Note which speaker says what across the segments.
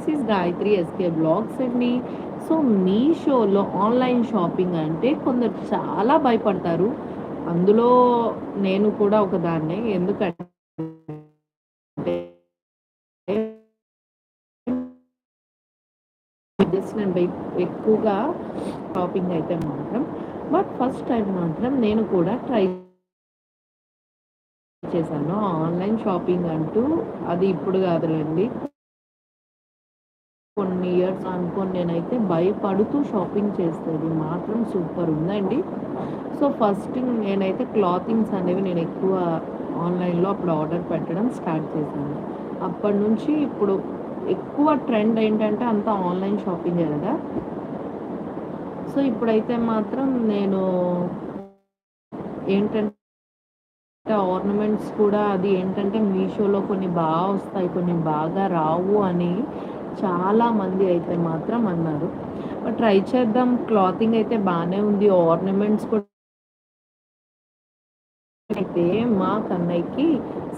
Speaker 1: This is Gayatri SK blogs అండి so మీషోలో online shopping అంటే కొందరు చాలా భయపడతారు. అందులో నేను కూడా ఒకదాన్నే. ఎందుకంటే జస్ట్ నేను ఎక్కువగా షాపింగ్ అయితే మాత్రం. బట్ ఫస్ట్ టైం మాత్రం నేను కూడా ట్రై చేశాను. ఆన్లైన్ షాపింగ్ అంటూ అది ఇప్పుడు కాదులేండి. కొన్ని ఇయర్స్ అనుకోని నేనైతే భయపడుతూ షాపింగ్ చేసేది మాత్రం సూపర్ ఉందండి. సో ఫస్ట్ నేనైతే క్లాతింగ్స్ అనేవి నేను ఎక్కువ ఆన్లైన్లో అప్పుడు ఆర్డర్ పెట్టడం స్టార్ట్ చేశాను. అప్పటి నుంచి ఇప్పుడు ఎక్కువ ట్రెండ్ ఏంటంటే అంతా ఆన్లైన్ షాపింగ్ కదా. సో ఇప్పుడైతే మాత్రం నేను ఏంటంటే ఆర్నమెంట్స్ కూడా అది ఏంటంటే మీషోలో కొన్ని బాగా వస్తాయి కొన్ని బాగా రావు అని చాలా మంది అయితే మాత్రం అన్నారు. బట్ ట్రై చేద్దాం. క్లాతింగ్ అయితే బాగానే ఉంది. ఆర్నమెంట్స్ కూడా అయితే మా కన్నయ్యకి.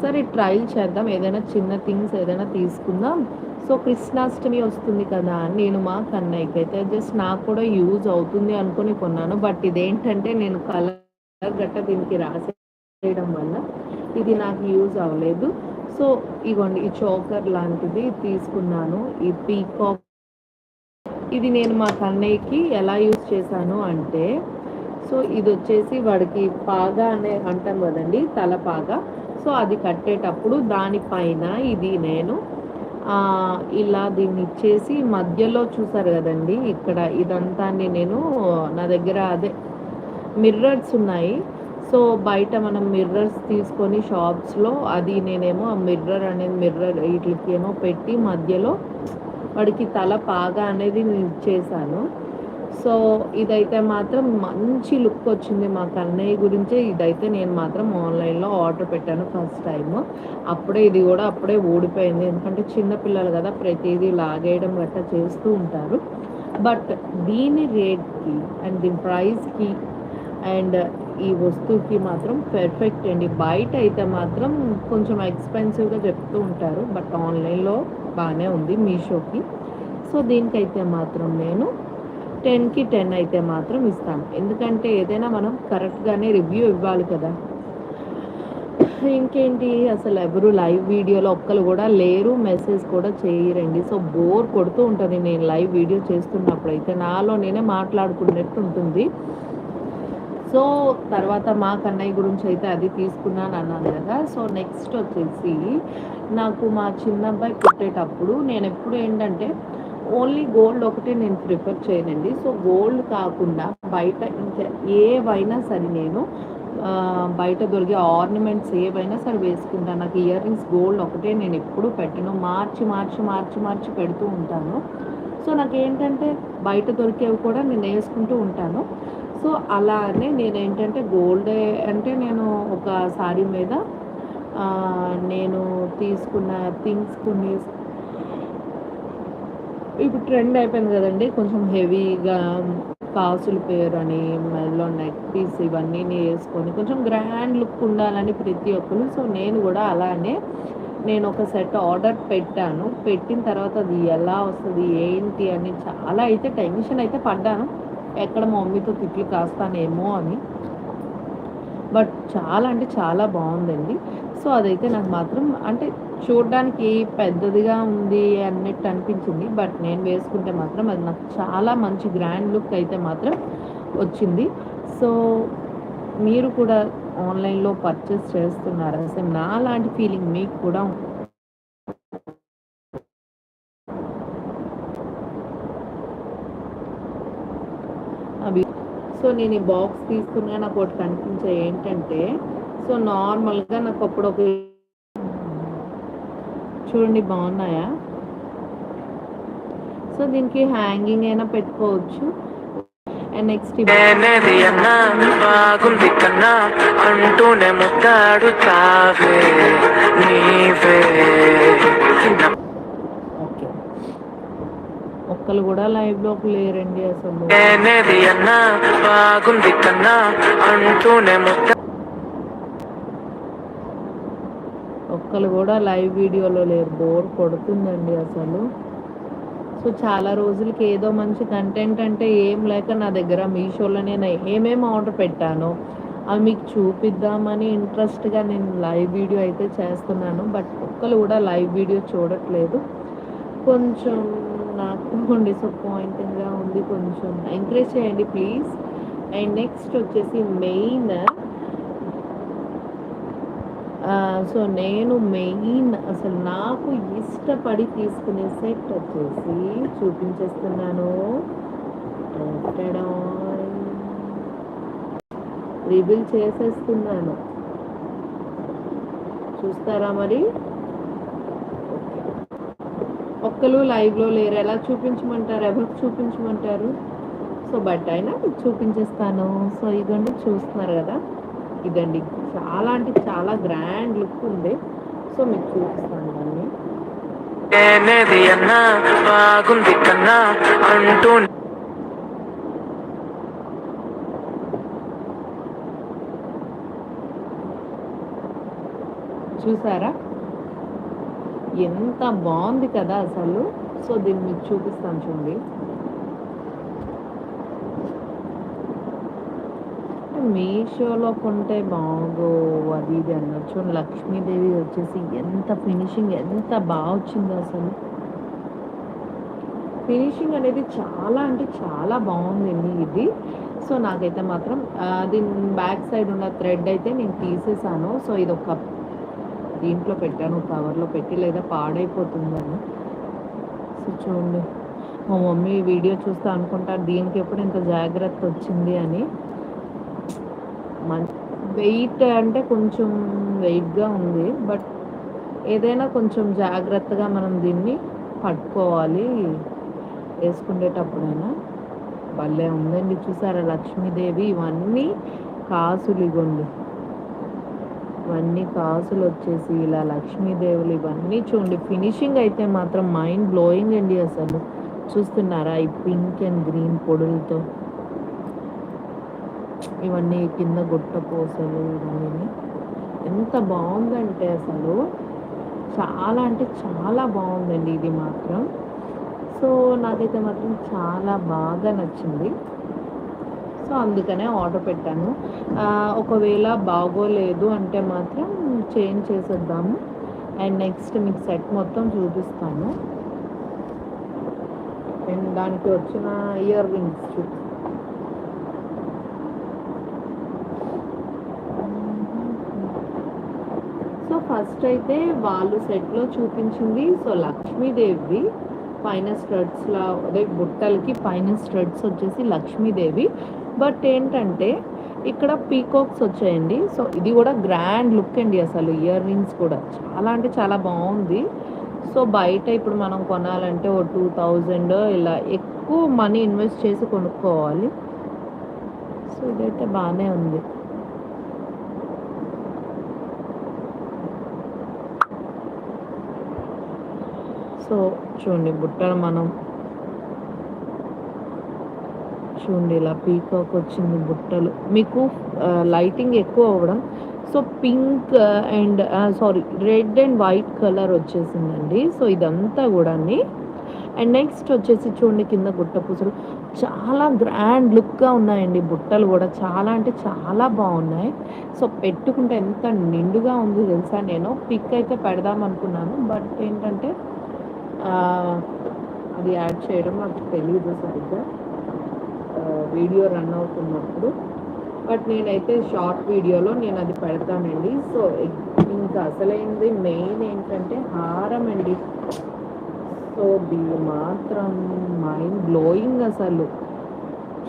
Speaker 1: సరే ట్రైల్ చేద్దాం. ఏదైనా చిన్న థింగ్స్ ఏదైనా తీసుకుందాం. సో కృష్ణాష్టమి వస్తుంది కదా అని నేను మా కన్నయ్యకి అయితే జస్ట్ నాకు కూడా యూజ్ అవుతుంది అనుకుని కొన్నాను. బట్ ఇదేంటంటే నేను కలర్ గట్ట దీనికి రాసి చేయడం వల్ల ఇది నాకు యూజ్ అవ్వలేదు. సో ఇగోండి ఈ చోకర్ లాంటిది తీసుకున్నాను ఈ పీకాక్. ఇది నేను మా కన్నయ్యకి ఎలా యూజ్ చేశాను అంటే సో ఇది వచ్చేసి వాడికి పాగా అనే అంటాం కదండి తల పాగా. సో అది కట్టేటప్పుడు దానిపైన ఇది నేను ఇలా దీన్ని ఇచ్చేసి మధ్యలో చూసారు కదండి ఇక్కడ ఇదంతా నేను నా దగ్గర అదే మిర్రర్స్ ఉన్నాయి. సో బయట మనం మిర్రర్స్ తీసుకొని షాప్స్లో అది నేనేమో ఆ మిర్రర్ అనేది మిర్రర్ వీటికి ఏమో పెట్టి మధ్యలో వాడికి తల పాగా అనేది నేను ఇచ్చేసాను సో ఇదైతే మాత్రం మంచి లుక్ వచ్చింది మా కన్నయ్య గురించే. ఇదైతే నేను మాత్రం ఆన్లైన్లో ఆర్డర్ పెట్టాను ఫస్ట్ టైం అప్పుడే ఇది కూడా అప్పుడే ఓడిపోయింది ఎందుకంటే చిన్నపిల్లలు కదా ప్రతిదీ లాగేయడం గట్టా చేస్తూ ఉంటారు. బట్ దీని రేట్కి అండ్ దీని ప్రైస్కి అండ్ ఈ వస్తువుకి మాత్రం పెర్ఫెక్ట్ అండి. బయట అయితే మాత్రం కొంచెం ఎక్స్పెన్సివ్గా చెప్తూ ఉంటారు. బట్ ఆన్లైన్లో బాగానే ఉంది మీషోకి. సో దీనికైతే మాత్రం నేను టెన్కి టెన్ అయితే మాత్రం ఇస్తాను. ఎందుకంటే ఏదైనా మనం కరెక్ట్గానే రివ్యూ ఇవ్వాలి కదా. ఇంకేంటి? అసలు ఎవరు లైవ్ వీడియోలో ఒక్కరు కూడా లేరు. మెసేజ్ కూడా చేయరండి. సో బోర్ కొడుతూ ఉంటుంది. నేను లైవ్ వీడియో చేస్తున్నప్పుడు అయితే నాలో నేనే మాట్లాడుకున్నట్టు ఉంటుంది. సో తర్వాత మా కన్నయ్య గురించి అయితే అది తీసుకున్నాను అన్నాను కదా. సో నెక్స్ట్ వచ్చేసి నాకు మా చిన్న అబ్బాయి పుట్టేటప్పుడు నేను ఎప్పుడు ఏంటంటే ఓన్లీ గోల్డ్ ఒకటే నేను ప్రిఫర్ చేయనండి. సో గోల్డ్ కాకుండా బయట ఇంకా ఏవైనా సరే నేను బయట దొరికే ఆర్నమెంట్స్ ఏవైనా సరే వేసుకుంటాను. నాకు ఇయర్ రింగ్స్ గోల్డ్ ఒకటే నేను ఎప్పుడూ పెట్టను. మార్చి మార్చి మార్చి మార్చి పెడుతూ ఉంటాను. సో నాకు ఏంటంటే బయట దొరికేవి కూడా నేను వేసుకుంటూ ఉంటాను. సో అలానే నేను ఏంటంటే గోల్డ్ అంటే నేను ఒక సారీ మీద నేను తీసుకున్న థింగ్స్ కొన్ని ఇప్పుడు ట్రెండ్ అయిపోయింది కదండి. కొంచెం హెవీగా కాసుల పేరు అని మెల్లో నెక్ పీస్ ఇవన్నీ వేసుకొని కొంచెం గ్రాండ్ లుక్ ఉండాలని ప్రతి ఒక్కరు. సో నేను కూడా అలానే నేను ఒక సెట్ ఆర్డర్ పెట్టాను. పెట్టిన తర్వాత అది ఎలా వస్తుంది ఏంటి అని చాలా అయితే టెన్షన్ అయితే పడ్డాను. ఎక్కడ మా మమ్మీతో తిట్లు కాస్తానేమో అని. బట్ చాలా అంటే చాలా బాగుందండి. సో అదైతే నాకు మాత్రం అంటే చూడడానికి పెద్దదిగా ఉంది అన్నట్టు అనిపించింది. బట్ నేను వేసుకుంటే మాత్రం అది నాకు చాలా మంచి గ్రాండ్ లుక్ అయితే మాత్రం వచ్చింది. సో మీరు కూడా ఆన్లైన్లో పర్చేస్ చేస్తున్నారా? అసలు నా లాంటి ఫీలింగ్ మీకు కూడా ఉం- అవి సో నేను ఈ బాక్స్ తీసుకున్నా నాకు ఒకటి కనిపించే ఏంటంటే సో నార్మల్గా నాకు అప్పుడు ఒక చూడండి బాగున్నాయా? సో దీనికి హ్యాంగింగ్ అయినా పెట్టుకోవచ్చు. అండ్ నెక్స్ట్
Speaker 2: బాగుంది కన్నా అంటూనే ముద్దాడు నీవే.
Speaker 1: ఒక్కరు కూడా లైవ్లోకి లేరండి అసలు.
Speaker 2: బాగుంది కన్నా అంటూనే
Speaker 1: ఒక్కరు కూడా లైవ్ వీడియోలో లేరు బోర్ కొడుతుందండి అసలు. సో చాలా రోజులకి ఏదో మంచి కంటెంట్ అంటే ఏం లేక నా దగ్గర మీషోలో నేను ఏమేమి ఆర్డర్ పెట్టానో అవి మీకు చూపిద్దామని ఇంట్రెస్ట్గా నేను లైవ్ వీడియో అయితే చేస్తున్నాను. బట్ ఒక్కరు కూడా లైవ్ వీడియో చూడట్లేదు. కొంచెం నాకు డిసప్పాయింటింగ్గా ఉంది కొంచెం. ఎంకరేజ్ చేయండి ప్లీజ్. అండ్ నెక్స్ట్ వచ్చేసి మెయిన్. సో నేను మెయిన్ అసలు నాకు ఇష్టపడి తీసుకునే సెట్ వచ్చేసి చూపించేస్తున్నాను. రివీల్ చేసేస్తున్నాను. చూస్తారా మరి? ఒక్కరు లైవ్లో లేరు. ఎలా చూపించమంటారు? ఎవరికి చూపించమంటారు? సో బట్ అయినా మీకు చూపించేస్తాను. సో ఇదండి చూస్తున్నారు కదా? ఇదండి. చాలా అంటే చాలా గ్రాండ్ లుక్ ఉంది. సో మీకు చూపిస్తాను ఇవన్నీ
Speaker 2: ఏనేది అన్నా బాగుంది కన్నా అంటూ
Speaker 1: చూసారా? ఎంత బాగుంది కదా అసలు. సో దీన్ని మీకు చూపిస్తాను చూడండి. మీషోలో కొంటే బాగో అది ఇది అన్నారు. చూడండి లక్ష్మీదేవి వచ్చేసి ఎంత ఫినిషింగ్ ఎంత బాగా వచ్చిందో అసలు. ఫినిషింగ్ అనేది చాలా అంటే చాలా బాగుందండి ఇది. సో నాకైతే మాత్రం దీని బ్యాక్ సైడ్ ఉన్న థ్రెడ్ అయితే నేను తీసేసాను. సో ఇది ఒక దీంట్లో పెట్టాను కవర్లో పెట్టి లేదా పాడైపోతుందని. సో చూడండి మా మమ్మీ వీడియో చూస్తే అనుకుంటారు దీనికి ఎప్పుడు ఇంత జాగ్రత్త వచ్చింది? అని. మన్ వెయిట్ అంటే కొంచెం వెయిట్గా ఉంది బట్ ఏదైనా కొంచెం జాగ్రత్తగా మనం దీన్ని పట్టుకోవాలి వేసుకునేటప్పుడైనా. భలే ఉందండి చూసారా లక్ష్మీదేవి? ఇవన్నీ కాసులు ఇగోండి. ఇవన్నీ కాసులు వచ్చేసి ఇలా లక్ష్మీదేవులు ఇవన్నీ చూడండి. ఫినిషింగ్ అయితే మాత్రం మైండ్ బ్లోయింగ్ అండి అసలు. చూస్తున్నారా ఈ పింక్ అండ్ గ్రీన్ పొడులతో? ఇవన్నీ కింద గుట్ట పూసలు ఇవన్నీ. ఎంత బాగుందంటే అసలు. చాలా అంటే చాలా బాగుందండి ఇది మాత్రం. సో నాకైతే మాత్రం చాలా బాగా నచ్చింది. సో అందుకనే ఆర్డర్ పెట్టాను. ఒకవేళ బాగోలేదు అంటే మాత్రం చేంజ్ చేసేద్దాము. అండ్ నెక్స్ట్ మీకు సెట్ మొత్తం చూపిస్తాను. అండ్ దానికి వచ్చిన ఇయర్ రింగ్స్ చూపిస్తాను సో ఫస్ట్ అయితే వాళ్ళు సెట్లో చూపించింది. సో లక్ష్మీదేవి పైన స్టడ్స్లా అదే బుట్టలకి పైన స్టడ్స్ వచ్చేసి లక్ష్మీదేవి. బట్ ఏంటంటే ఇక్కడ పీకాక్స్ వచ్చాయండి. సో ఇది కూడా గ్రాండ్ లుక్ అండి అసలు ఇయర్ రింగ్స్ కూడా. చాలా అంటే చాలా బాగుంది. సో బయట ఇప్పుడు మనం కొనాలంటే ఓ టూ థౌజండ్ ఇలా ఎక్కువ మనీ ఇన్వెస్ట్ చేసి కొనుక్కోవాలి. సో ఇదైతే బాగానే ఉంది. సో చూడండి బుట్టలు మనం చూడండి ఇలా పీకాక్ వచ్చింది బుట్టలు. మీకు లైటింగ్ ఎక్కువ అవ్వడం. So pink and sorry red and white colour వచ్చేసిందండి. సో ఇదంతా కూడా అండ్ నెక్స్ట్ వచ్చేసి చూడండి కింద గుట్ట పూసలు. చాలా గ్రాండ్ లుక్గా ఉన్నాయండి బుట్టలు కూడా. చాలా అంటే చాలా బాగున్నాయి. సో పెట్టుకుంటే ఎంత నిండుగా ఉంది తెలుసా? నేను పిక్ అయితే పెడదాం అనుకున్నాను. బట్ ఏంటంటే అది యాడ్ చేయడం నాకు తెలియదు సరిగ్గా. వీడియో రన్ అవుతున్నప్పుడు బట్ నేనైతే షార్ట్ వీడియోలో నేను అది పెడతానండి. సో ఇంకా అసలైంది మెయిన్ ఏంటంటే హారం అండి. సో దీ మాత్రం మైండ్ బ్లోయింగ్ అసలు.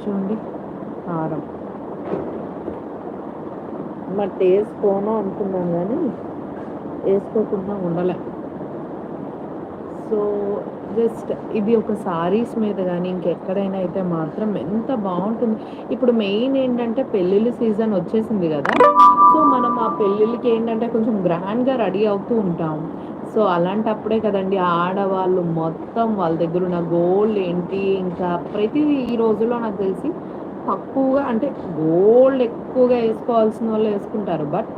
Speaker 1: చూడండి హారం. మరి వేసుకోను అనుకున్నాను కానీ వేసుకోకుండా ఉండలే. సో జస్ట్ ఇది ఒక సారీస్ మీద కానీ ఇంకెక్కడైనా అయితే మాత్రం ఎంత బాగుంటుంది. ఇప్పుడు మెయిన్ ఏంటంటే పెళ్ళిళ్ళ సీజన్ వచ్చేసింది కదా సో మనం ఆ పెళ్ళిళ్ళకి ఏంటంటే కొంచెం గ్రాండ్గా రెడీ అవుతూ ఉంటాం. సో అలాంటప్పుడే కదండి ఆడవాళ్ళు మొత్తం వాళ్ళ దగ్గర ఉన్న గోల్డ్ ఏంటి ఇంకా ప్రతి ఈ రోజుల్లో నాకు తెలిసి తక్కువగా అంటే గోల్డ్ ఎక్కువగా వేసుకోవాల్సిన వాళ్ళు వేసుకుంటారు. బట్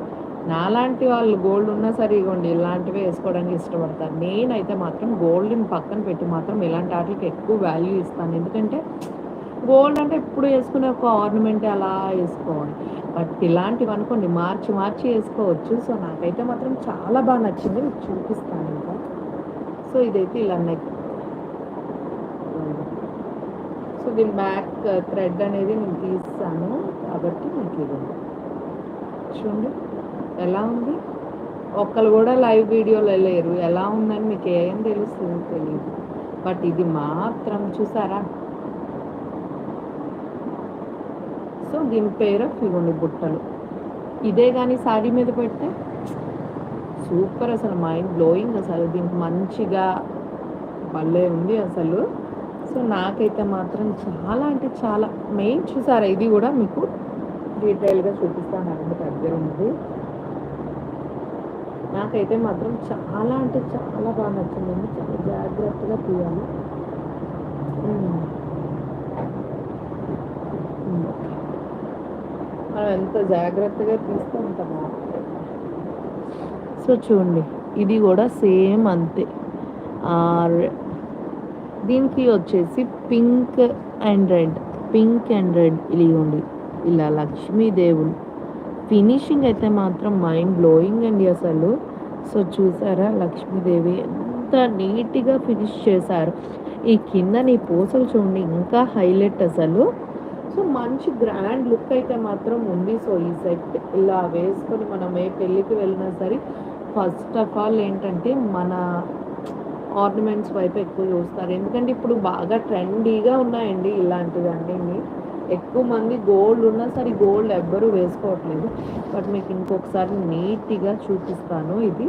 Speaker 1: నాలాంటి వాళ్ళు గోల్డ్ ఉన్నా సరే ఇగోండి ఇలాంటివే వేసుకోవడానికి ఇష్టపడతారు. నేనైతే మాత్రం గోల్డ్ని పక్కన పెట్టి మాత్రం ఇలాంటి వాటికి ఎక్కువ వాల్యూ ఇస్తాను. ఎందుకంటే గోల్డ్ అంటే ఎప్పుడు వేసుకునే ఒక ఆర్నమెంట్ అలా వేసుకోవాలి. బట్ ఇలాంటివి అనుకోండి మార్చి మార్చి వేసుకోవచ్చు. సో నాకైతే మాత్రం చాలా బాగా నచ్చింది. మీకు చూపిస్తాను ఇంకా. సో ఇదైతే ఇలా నెక్ సో దీని బ్యాక్ థ్రెడ్ అనేది నేను తీస్తాను. కాబట్టి మీకు ఇది చూడండి. ఎలా ఉంది? ఒక్కరు కూడా లైవ్ వీడియోలో లేరు ఎలా ఉందని మీకు ఏం తెలుస్తుంది తెలియదు బట్ ఇది మాత్రం చూసారా? సో దీని పేరు ఇవ్వండి బుట్టలు. ఇదే కానీ శారీ మీద పెడితే సూపర్ అసలు. మైండ్ బ్లోయింగ్ అసలు. దీనికి మంచిగా భలే ఉంది అసలు. సో నాకైతే మాత్రం చాలా అంటే చాలా. మెయిన్ చూసారా? ఇది కూడా మీకు డీటెయిల్గా చూపిస్తాను. అండి దగ్గర ఉంది. నాకైతే మాత్రం చాలా అంటే చాలా బాగా నచ్చిందండి. చాలా జాగ్రత్తగా తీయాలి. మనం ఎంత జాగ్రత్తగా తీస్తే అంత బాగుంటుంది. సో చూడండి ఇది కూడా సేమ్ అంతే. దీనికి వచ్చేసి pink and red. Pink and red ఇదిగోండి ఇలా లక్ష్మీదేవులు ఫినిషింగ్ అయితే మాత్రం మైండ్ బ్లోయింగ్ అండి అసలు. సో చూసారా లక్ష్మీదేవి ఎంత నీట్గా ఫినిష్ చేశారు. ఈ కింద నీ పూసలు చూడండి ఇంకా హైలైట్ అసలు. సో మంచి గ్రాండ్ లుక్ అయితే మాత్రం ఉంది. సో ఈ సెట్ ఇలా వేసుకొని మనం ఏ పెళ్ళికి వెళ్ళినా సరే ఫస్ట్ ఆఫ్ ఆల్ ఏంటంటే మన ఆర్నమెంట్స్ వైపు ఎక్కువ చూస్తారు. ఎందుకంటే ఇప్పుడు బాగా ట్రెండీగా ఉన్నాయండి ఇలాంటివన్నీ. ఎక్కువ మంది గోల్డ్ ఉన్నా సరే గోల్డ్ ఎవ్వరూ వేసుకోవట్లేదు. బట్ మీకు ఇంకొకసారి నీట్గా చూపిస్తాను ఇది.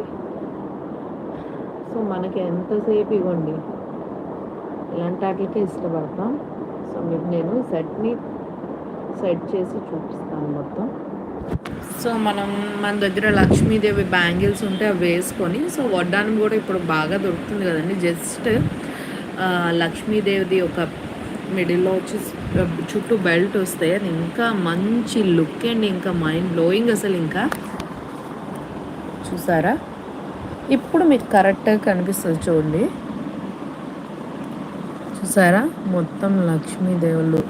Speaker 1: సో మనకి ఎంతసేపు ఇవ్వండి? ఇలాంటి వాటికే ఇష్టపడతాం. సో మీకు నేను సెట్ని సెట్ చేసి చూపిస్తాను మొత్తం. సో మనం మన దగ్గర లక్ష్మీదేవి బ్యాంగిల్స్ ఉంటే అవి వేసుకొని సో వడ్డానం కూడా ఇప్పుడు బాగా దొరుకుతుంది కదండి. జస్ట్ లక్ష్మీదేవిది ఒక మిడిల్లో వచ్చి చుట్టూ బెల్ట్ వస్తే అది ఇంకా మంచి లుక్ అండ్ ఇంకా మైండ్ బ్లోయింగ్ అసలు ఇంకా. చూసారా? ఇప్పుడు మీకు కరెక్ట్గా కనిపిస్తుంది చూడండి. చూసారా? మొత్తం లక్ష్మీదేవులు.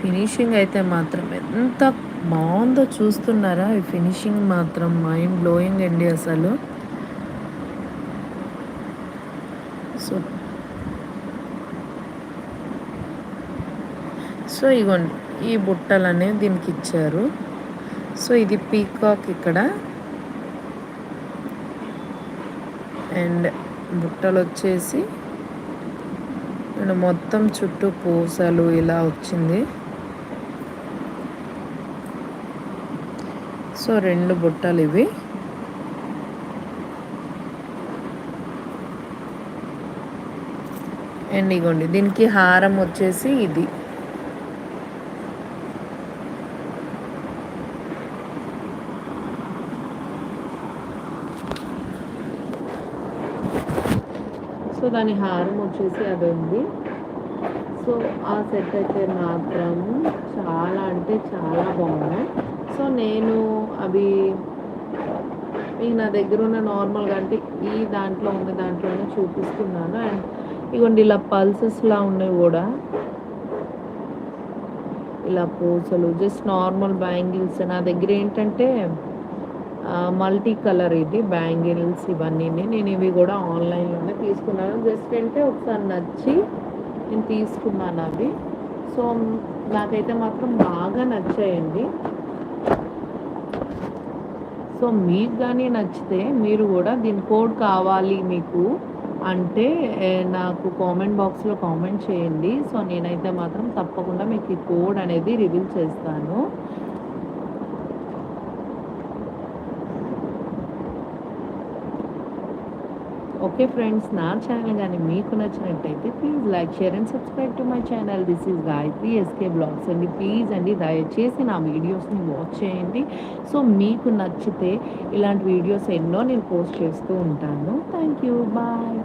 Speaker 1: ఫినిషింగ్ అయితే మాత్రం ఎంత బాగుందో చూస్తున్నారా? ఈ ఫినిషింగ్ మాత్రం మైండ్ బ్లోయింగ్ అండి అసలు సో సో ఇగోండి ఈ బుట్టలు అనేవి దీనికి ఇచ్చారు. సో ఇది పీకాక్ ఇక్కడ. అండ్ బుట్టలు వచ్చేసి అండ్ మొత్తం చుట్టూ పూసలు ఇలా వచ్చింది. సో రెండు బుట్టలు ఇవి. అండ్ ఇగోండి దీనికి హారం వచ్చేసి ఇది. సో దాని హారం వచ్చేసి అది ఉంది. సో ఆ సెట్ అయితే మాత్రం చాలా అంటే చాలా బాగున్నాయి సో నేను అవి ఈ నా దగ్గర ఉన్న నార్మల్గా అంటే ఈ దాంట్లో ఉన్న దాంట్లోనే చూపిస్తున్నాను. అండ్ ఇగోండి ఇలా పల్సెస్లా ఉన్నాయి కూడా. ఇలా పూసలు జస్ట్ నార్మల్ బ్యాంగిల్స్. నా దగ్గర ఏంటంటే మల్టీ కలర్ ఇది బ్యాంగిల్స్ ఇవన్నీ నేను ఇవి కూడా ఆన్లైన్లోనే తీసుకున్నాను. జస్ట్ అంటే ఒకసారి నచ్చి నేను తీసుకున్నాను అవి. సో నాకైతే మాత్రం బాగా నచ్చాయండి. సో మీకు కానీ నచ్చితే మీరు కూడా దీని కోడ్ కావాలి మీకు అంటే నాకు కామెంట్ బాక్స్లో కామెంట్ చేయండి. సో నేనైతే మాత్రం తప్పకుండా మీకు ఈ కోడ్ అనేది రివీల్ చేస్తాను. ఓకే ఫ్రెండ్స్ నా ఛానల్ కానీ మీకు నచ్చినట్టయితే please like share and subscribe to my channel this is Gayatri SK blogs అండి. ప్లీజ్ అండి దయచేసి నా వీడియోస్ని వాచ్ చేయండి. సో మీకు నచ్చితే ఇలాంటి వీడియోస్ ఎన్నో నేను పోస్ట్ చేస్తూ ఉంటాను. Thank you bye